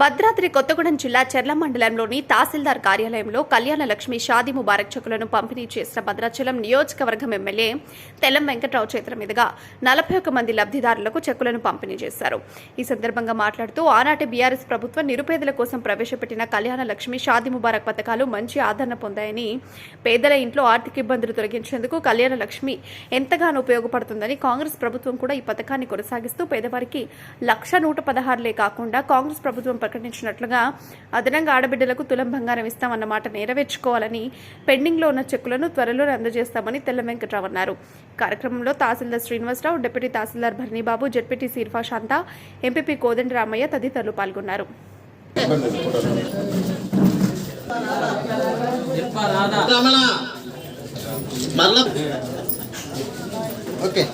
భద్రాద్రి కొత్తగూడెం జిల్లా చెర్ల మండలంలోని తహసీల్దార్ కార్యాలయంలో కళ్యాణ లక్ష్మి షాది ముబారక్ చెక్కులను పంపిణీ చేసిన భద్రాచలం నియోజకవర్గం ఎమ్మెల్యే తెల్లం వెంకట్రావు చేతుల మీదుగా నలభై ఒక్క మంది లబ్ధిదారులకు చెక్కులను పంపిణీ చేశారు. ఈ సందర్భంగా మాట్లాడుతూ ఆనాటి బీఆర్ఎస్ ప్రభుత్వం నిరుపేదల కోసం ప్రవేశపెట్టిన కళ్యాణ లక్ష్మి షాది ముబారక్ పథకాలు మంచి ఆదరణ పొందాయని పేదల ఇంట్లో ఆర్థిక ఇబ్బందులు తొలగించేందుకు కళ్యాణ లక్ష్మి ఎంతగానో ఉపయోగపడుతుందని కాంగ్రెస్ ప్రభుత్వం కూడా ఈ పథకాన్ని కొనసాగిస్తూ పేదవారికి లక్ష నూట పదహారులే కాకుండా కాంగ్రెస్ ప్రభుత్వం ప్రకటించినట్లుగా అదనంగా ఆడబిడ్డలకు తులం బంగారం ఇస్తామన్న మాట నెరవేర్చుకోవాలని పెండింగ్లో ఉన్న చెక్కులను త్వరలో అందజేస్తామని తెల్ల వెంకట్రావు అన్నారు. కార్యక్రమంలో తహసీల్దార్ శ్రీనివాసరావు డిప్యూటీ తహసీల్దార్ భరణిబాబు జడ్పీటీ సీర్ఫా శాంత ఎంపీపీ కోదండ రామయ్య తదితరులు పాల్గొన్నారు. ఓకే.